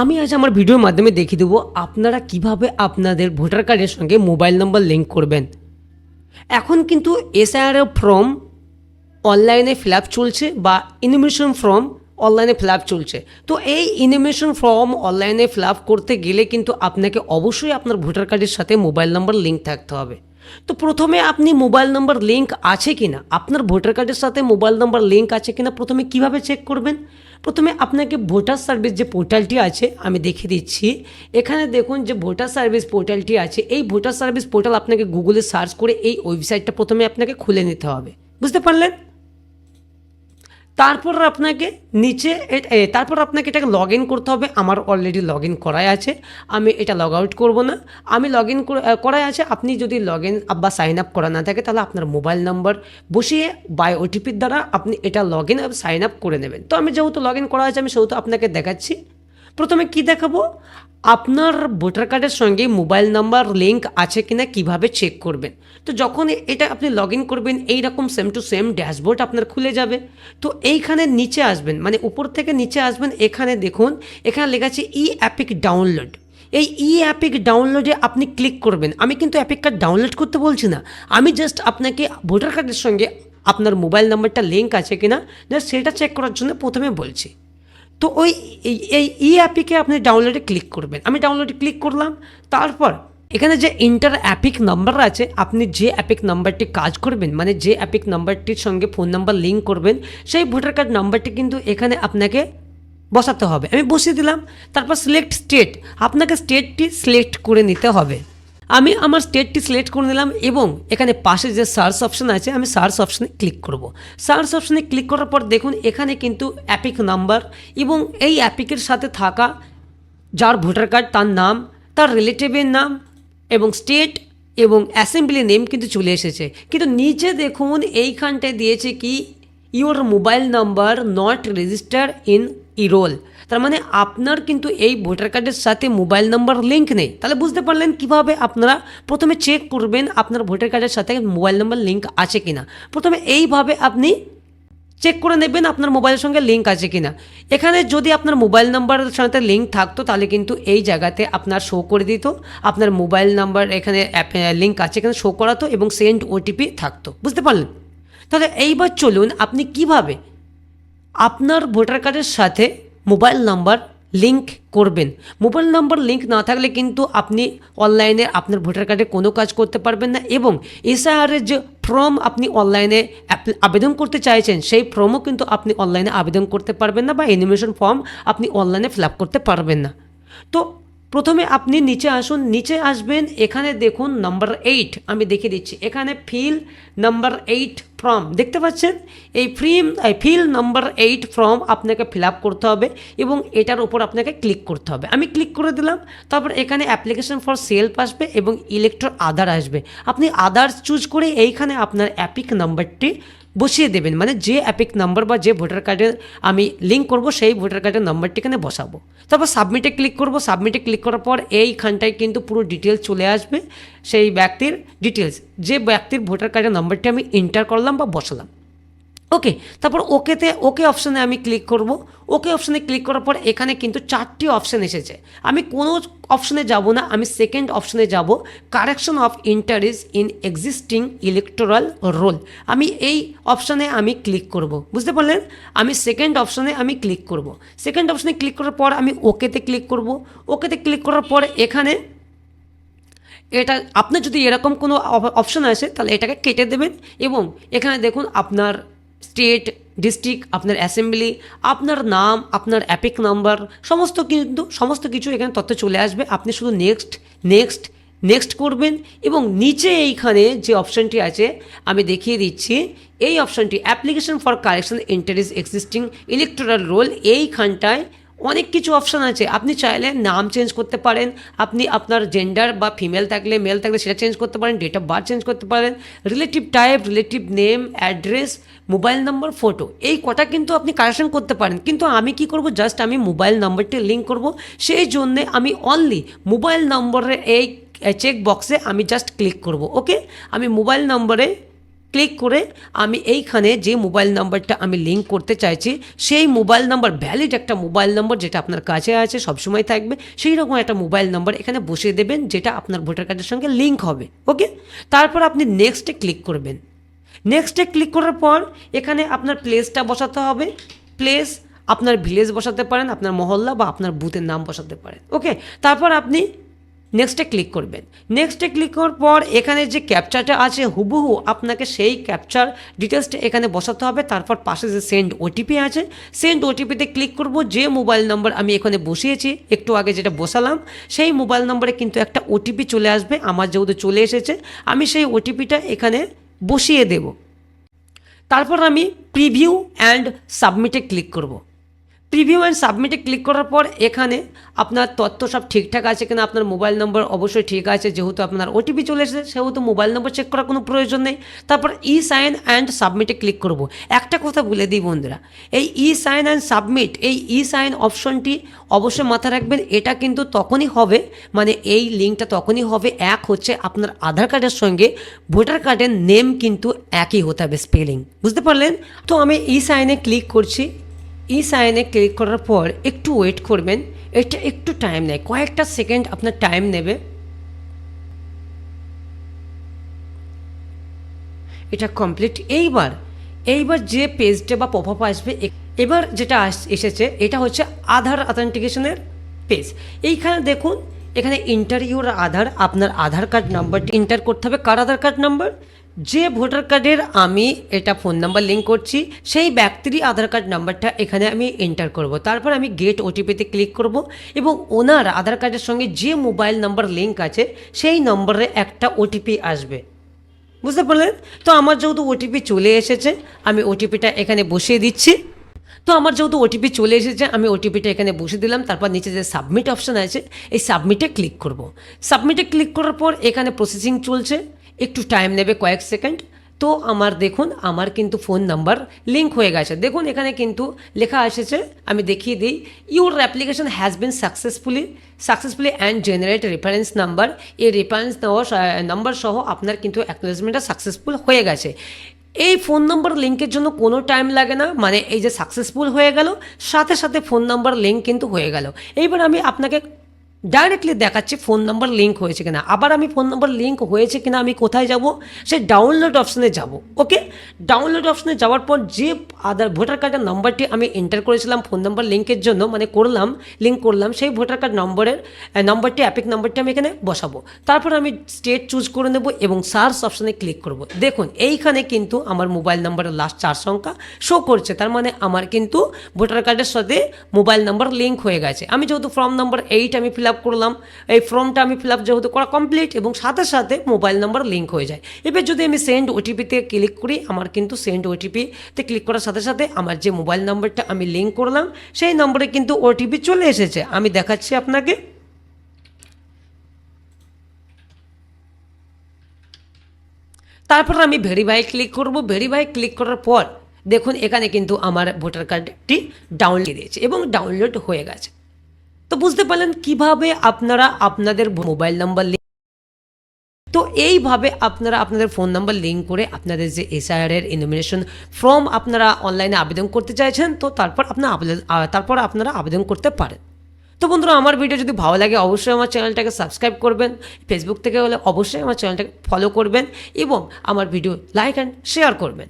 আমি আজ আমার ভিডিওর মাধ্যমে দেখিয়ে দেবো আপনারা কীভাবে আপনাদের ভোটার কার্ডের সঙ্গে মোবাইল নম্বর লিঙ্ক করবেন। এখন কিন্তু এসআইআর ফর্ম অনলাইনে ফিল চলছে বা ইনিমেশন ফর্ম অনলাইনে ফিল চলছে। তো এই ইনিমেশন ফর্ম অনলাইনে ফিল করতে গেলে কিন্তু আপনাকে অবশ্যই আপনার ভোটার কার্ডের সাথে মোবাইল নম্বর লিঙ্ক থাকতে হবে। তো প্রথমে আপনি মোবাইল নম্বর লিঙ্ক আছে কি না আপনার ভোটার কার্ডের সাথে মোবাইল নম্বর লিঙ্ক আছে কি না প্রথমে কীভাবে চেক করবেন? প্রথমে আপনাকে ভোটার সার্ভিস যে পোর্টালটি আছে, আমি দেখে দিচ্ছি। এখানে দেখুন যে ভোটার সার্ভিস পোর্টালটি আছে। এই ভোটার সার্ভিস পোর্টাল আপনাকে গুগলে সার্চ করে এই ওয়েবসাইটটা প্রথমে আপনাকে খুলে নিতে হবে। বুঝতে পারলেন? তারপর আপনাকে নিচে তারপর আপনাকে এটাকে লগ ইন করতে হবে। আমার অলরেডি লগ ইন করাই আছে। আমি এটা লগ আউট করব না। আমি লগ ইন করাই আছে। আপনি যদি লগ ইন বা সাইন আপ করা না থাকে, তাহলে আপনার মোবাইল নাম্বার বসিয়ে বাই ওটিপির দ্বারা আপনি এটা লগ ইন সাইন আপ করে নেবেন। তো আমি যেহেতু লগ ইন করা আছে, আমি সেহেতু আপনাকে দেখাচ্ছি। প্রথমে কি দেখাবো? আপনার ভোটার কার্ডের সঙ্গে মোবাইল নাম্বার লিঙ্ক আছে কিনা কীভাবে চেক করবেন? তো যখন এটা আপনি লগ ইন করবেন এই রকম সেম টু সেম ড্যাশবোর্ড আপনার খুলে যাবে। তো এইখানে নিচে আসবেন মানে উপর থেকে নিচে আসবেন, এখানে দেখুন, এখানে লেখা আছে ই অ্যাপিক ডাউনলোড এই ই অ্যাপিক ডাউনলোডে আপনি ক্লিক করবেন। আমি কিন্তু অ্যাপিক কার্ড ডাউনলোড করতে বলছি না। আমি জাস্ট আপনাকে ভোটার কার্ডের সঙ্গে আপনার মোবাইল নাম্বারটা লিঙ্ক আছে কিনা জাস্ট সেটা চেক করার জন্য প্রথমে বলছি। তো ওই এই- ই অ্যাপিকে আপনি ডাউনলোডে ক্লিক করবেন। আমি ডাউনলোডে ক্লিক করলাম, তারপর এখানে যে ইন্টার অ্যাপিক নাম্বার আছে, আপনি যে অ্যাপিক নাম্বারটি কাজ করবেন মানে যে অ্যাপিক নাম্বারটির সঙ্গে ফোন নাম্বার লিঙ্ক করবেন, সেই ভোটার কার্ড নাম্বারটি কিন্তু এখানে আপনাকে বসাতে হবে। আমি বসিয়ে দিলাম, তারপর সিলেক্ট স্টেট আপনাকে স্টেটটি সিলেক্ট করে নিতে হবে। আমি আমার স্টেটটি সিলেক্ট করে নিলাম এবং এখানে পাশে যে সার্চ অপশন আছে, আমি সার্চ অপশনে ক্লিক করব। সার্চ অপশনে ক্লিক করার পর দেখুন, এখানে কিন্তু অ্যাপিক নাম্বার এবং এই অ্যাপিকের সাথে থাকা যার ভোটার কার্ড তার নাম, তার রিলেটিভের নাম এবং স্টেট এবং অ্যাসেম্বলি নেম কিন্তু চলে এসেছে। কিন্তু নিচে দেখুন, এইখানটায় দিয়েছে কি your mobile number not register in E roll তার মানে আপনার কিন্তু এই ভোটার কার্ডের সাথে মোবাইল নাম্বার লিঙ্ক নেই। তাহলে বুঝতে পারলেন কীভাবে আপনারা প্রথমে চেক করবেন আপনার ভোটার কার্ডের সাথে মোবাইল নাম্বার লিঙ্ক আছে কিনা। প্রথমে এইভাবে আপনি চেক করে নেবেন আপনার মোবাইলের সঙ্গে লিঙ্ক আছে কিনা। এখানে যদি আপনার মোবাইল নাম্বারের সাথে লিঙ্ক থাকতো, তাহলে কিন্তু এই জায়গাতে আপনার শো করে দিত। আপনার মোবাইল নাম্বার এখানে লিঙ্ক আছে এখানে শো করাতো এবং সেন্ড ওটিপি থাকতো। বুঝতে পারলেন? তাহলে এইবার চলুন আপনি কীভাবে আপনার ভোটার কার্ডের সাথে মোবাইল নাম্বার লিঙ্ক করবেন। মোবাইল নাম্বার লিঙ্ক না থাকলে কিন্তু আপনি অনলাইনে আপনার ভোটার কার্ডে কোনো কাজ করতে পারবেন না এবং এসআইআরের যে ফর্ম আপনি অনলাইনে আবেদন করতে চাইছেন, সেই ফর্মও কিন্তু আপনি অনলাইনে আবেদন করতে পারবেন না বা অ্যানিমেশন ফর্ম আপনি অনলাইনে ফিল করতে পারবেন না। তো প্রথমে আপনি নিচে আসুন, নিচে আসবেন, এখানে দেখুন নাম্বার এইট আমি দেখিয়ে দিচ্ছি। এখানে ফিল নাম্বার এইট ফর্ম দেখতে পাচ্ছেন? এই form fill number eight form আপনাকে ফিল করতে হবে এবং এটার উপর আপনাকে ক্লিক করতে হবে। আমি ক্লিক করে দিলাম, তারপর এখানে অ্যাপ্লিকেশন ফর সেলফ আসবে এবং ইলেকট্রো আধার আসবে। আপনি আধার চুজ করে এইখানে আপনার অ্যাপিক নাম্বারটি বসিয়ে দেবেন। মানে যে অ্যাপিক নাম্বার বা যে ভোটার কার্ডের আমি লিঙ্ক করব, সেই ভোটার কার্ডের নাম্বারটি এখানে বসাবো। তারপর সাবমিটে ক্লিক করব। সাবমিটে ক্লিক করার পর এইখানটায় কিন্তু পুরো ডিটেলস চলে আসবে। সেই ব্যক্তির ডিটেলস যে ব্যক্তির ভোটার কার্ডের নাম্বারটি আমি এন্টার করলাম বা বসালাম। ওকে তারপর ওকেতে ওকে অপশানে আমি ক্লিক করব। ওকে অপশানে ক্লিক করার পর এখানে কিন্তু চারটি অপশান এসেছে। আমি কোনো অপশানে যাব না, আমি সেকেন্ড অপশানে যাব। Correction of entries in existing electoral roll আমি এই অপশানে আমি ক্লিক করব। বুঝতে পারলেন? আমি সেকেন্ড অপশানে আমি ক্লিক করব। সেকেন্ড অপশানে ক্লিক করার পর আমি ওকেতে ক্লিক করব। ওকেতে ক্লিক করার পর এখানে এটা আপনার যদি এরকম কোনো অপশান আসে, তাহলে এটাকে কেটে দেবেন এবং এখানে দেখুন আপনার স্টেট ডিস্ট্রিক্ট আপনার অ্যাসেম্বলি আপনার নাম, আপনার অ্যাপিক নাম্বার সমস্ত কিন্তু, সমস্ত কিছু এখানে তথ্য চলে আসবে। আপনি শুধু নেক্সট নেক্সট নেক্সট করবেন এবং নিচে এইখানে যে অপশানটি আছে, আমি দেখিয়ে দিচ্ছি। এই অপশানটি application for correction entries existing electoral roll এইখানটায় অনেক কিছু অপশান আছে। আপনি চাইলে নাম চেঞ্জ করতে পারেন। আপনি আপনার জেন্ডার বা ফিমেল থাকলে মেল থাকলে সেটা চেঞ্জ করতে পারেন ডেট অফ বার্থ চেঞ্জ করতে পারেন relative type relative name address mobile number photo এই কটা কিন্তু আপনি কারেকশন করতে পারেন। কিন্তু আমি কি করব? জাস্ট আমি মোবাইল নম্বরটি লিঙ্ক করব। সেই জন্যে আমি অনলি মোবাইল নম্বরের এই চেক বক্সে আমি জাস্ট ক্লিক করব ওকে আমি মোবাইল নম্বরে ক্লিক করে আমি এইখানে যে মোবাইল নাম্বারটা আমি লিঙ্ক করতে চাইছি, সেই মোবাইল নাম্বার ভ্যালিড একটা মোবাইল নাম্বার যেটা আপনার কাছে আছে, সবসময় থাকবে, সেই রকম একটা মোবাইল নাম্বার এখানে বসিয়ে দেবেন, যেটা আপনার ভোটার কার্ডের সঙ্গে লিঙ্ক হবে ওকে তারপর আপনি নেক্সটে ক্লিক করবেন। নেক্সটে ক্লিক করার পর এখানে আপনার প্লেসটা বসাতে হবে। প্লেস আপনার ভিলেজ বসাতে পারেন, আপনার মহল্লা বা আপনার বুথের নাম বসাতে পারেন ওকে তারপর আপনি নেক্সটে ক্লিক করবেন। নেক্সটে ক্লিক করার পর এখানে যে ক্যাপচারটা আছে, হুবহু আপনাকে সেই ক্যাপচার ডিটেলসটা এখানে বসাতে হবে। তারপর পাশে যে সেন্ড ওটিপি আছে সেন্ড ওটিপিতে ক্লিক করব। যে মোবাইল নম্বর আমি এখানে বসিয়েছি, একটু আগে যেটা বসালাম, সেই মোবাইল নম্বরে কিন্তু একটা ওটিপি চলে আসবে, আমার যেহেতু চলে এসেছে, আমি সেই ওটিপিটা এখানে বসিয়ে দেব। তারপর আমি প্রিভিউ অ্যান্ড সাবমিটে ক্লিক করব। প্রিভিউ অ্যান্ড সাবমিটে ক্লিক করার পর এখানে আপনার তথ্য সব ঠিকঠাক আছে কিনা, আপনার মোবাইল নম্বর অবশ্যই ঠিক আছে, যেহেতু আপনার ওটিপি চলে এসেছে, সেহেতু মোবাইল নম্বর চেক করার কোনো প্রয়োজন নেই। তারপর ই সাইন অ্যান্ড সাবমিটে ক্লিক করব। একটা কথা বলে দিই বন্ধুরা, এই ই সাইন অ্যান্ড সাবমিট এই ই সাইন অপশনটি অবশ্যই মাথায় রাখবেন, এটা কিন্তু তখনই হবে মানে এই লিঙ্কটা তখনই হবে, এক হচ্ছে আপনার আধার কার্ডের সঙ্গে ভোটার কার্ডের নেম কিন্তু একই হতে হবে স্পেলিং বুঝতে পারলেন? তো আমি ই সাইনে ক্লিক করছি। ই সাইনে ক্লিক করার পর একটু ওয়েট করবেন। এটা একটু টাইম নেয়। কয়েকটা সেকেন্ড আপনার টাইম নেবে। এটা কমপ্লিট। এইবার এইবার যে পেজটা বা পপ আপ আসবে এবার যেটা এসেছে, এটা হচ্ছে আধার অথেন্টিকেশনের পেজ এইখানে দেখুন, এখানে ইন্টার ইউর আধার, আপনার আধার কার্ড নাম্বারটি ইন্টার করতে হবে। কার আধার কার্ড নাম্বার যে ভোটার কার্ডের আমি এটা ফোন নাম্বার লিঙ্ক করছি, সেই ব্যক্তিরই আধার কার্ড নাম্বারটা এখানে আমি এন্টার করব। তারপর আমি গেট ওটিপিতে ক্লিক করব এবং ওনার আধার কার্ডের সঙ্গে যে মোবাইল নাম্বার লিঙ্ক আছে, সেই নম্বরে একটা ওটিপি আসবে। বুঝতে পারলেন? তো আমার যেহেতু ওটিপি চলে এসেছে, আমি ওটিপিটা এখানে বসিয়ে দিচ্ছি। তো আমার যেহেতু ওটিপি চলে এসেছে, আমি ওটিপিটা এখানে বসে দিলাম, তারপর নিচে যে সাবমিট অপশান আছে, এই সাবমিটে ক্লিক করব। সাবমিটে ক্লিক করার পর এখানে প্রসেসিং চলছে। একটু টাইম নেবে কয়েক সেকেন্ড তো আমার দেখুন, আমার কিন্তু ফোন নাম্বার লিঙ্ক হয়ে গেছে। দেখুন, এখানে কিন্তু লেখা এসেছে, আমি দেখিয়ে দিই। Your application has been successfully successfully and generate reference number এই রেফারেন্স নাম্বার সহ আপনার কিন্তু অ্যাকনোলেজমেন্টটা সাকসেসফুল হয়ে গেছে। এই ফোন নাম্বার লিঙ্কের জন্য কোনো টাইম লাগে না মানে এই যে সাকসেসফুল হয়ে গেল, সাথে সাথে ফোন নাম্বার লিঙ্ক কিন্তু হয়ে গেল। এইবার আমি আপনাকে ডাইরেক্টলি দেখাচ্ছি ফোন নাম্বার লিঙ্ক হয়েছে কিনা। আবার আমি ফোন নাম্বার লিঙ্ক হয়েছে কিনা আমি কোথায় যাব? সে ডাউনলোড অপশনে যাব ওকে ডাউনলোড অপশনে যাওয়ার পর যে আধার ভোটার কার্ডের নাম্বারটি আমি এন্টার করেছিলাম ফোন নাম্বার লিঙ্কের জন্য মানে করলাম লিঙ্ক করলাম, সেই ভোটার কার্ড নম্বরের নাম্বারটি অ্যাপিক নাম্বারটি আমি এখানে বসাবো। তারপর আমি স্টেট চুজ করে নেব এবং সার্চ অপশনে ক্লিক করব। দেখুন, এইখানে কিন্তু আমার মোবাইল নাম্বারের লাস্ট চার সংখ্যা শো করছে, তার মানে আমার কিন্তু ভোটার কার্ডের সাথে মোবাইল নাম্বার লিঙ্ক হয়ে গেছে। আমি যেহেতু ফর্ম নাম্বার এইট আমি ফিল আপ করলাম। এই ফর্মটা আমি ফিল আপ যেহেতু করা কমপ্লিট এবং সাথে সাথে মোবাইল নাম্বার লিঙ্ক হয়ে যায়। এবার যদি আমি সেন্ড ওটিপিতে ক্লিক করি, আমার কিন্তু সেন্ড ওটিপিতে ক্লিক করার সাথে সাথে আমার যে মোবাইল নাম্বারটা আমি লিঙ্ক করলাম, সেই নম্বরে কিন্তু ওটিপি চলে এসেছে। আমি দেখাচ্ছি আপনাকে। তারপর আমি ভেরিফাই ক্লিক করব। ভেরিফাই ক্লিক করার পর দেখুন, এখানে কিন্তু আমার ভোটার কার্ডটি ডাউনলোড দিয়েছে এবং ডাউনলোড হয়ে গেছে। তো বুঝতে পারলেন কীভাবে আপনারা আপনাদের মোবাইল নাম্বার তো এইভাবে আপনারা আপনাদের ফোন নাম্বার লিঙ্ক করে আপনাদের যে এসআইআর এর ইনমিনেশন ফর্ম আপনারা অনলাইনে আবেদন করতে চাইছেন, তো তারপর আপনার আবেদন তারপর আপনারা আবেদন করতে পারেন। তো বন্ধুরা, আমার ভিডিও যদি ভালো লাগে, অবশ্যই আমার চ্যানেলটাকে সাবস্ক্রাইব করবেন। ফেসবুক থেকে হলে অবশ্যই আমার চ্যানেলটাকে ফলো করবেন এবং আমার ভিডিও লাইক অ্যান্ড শেয়ার করবেন।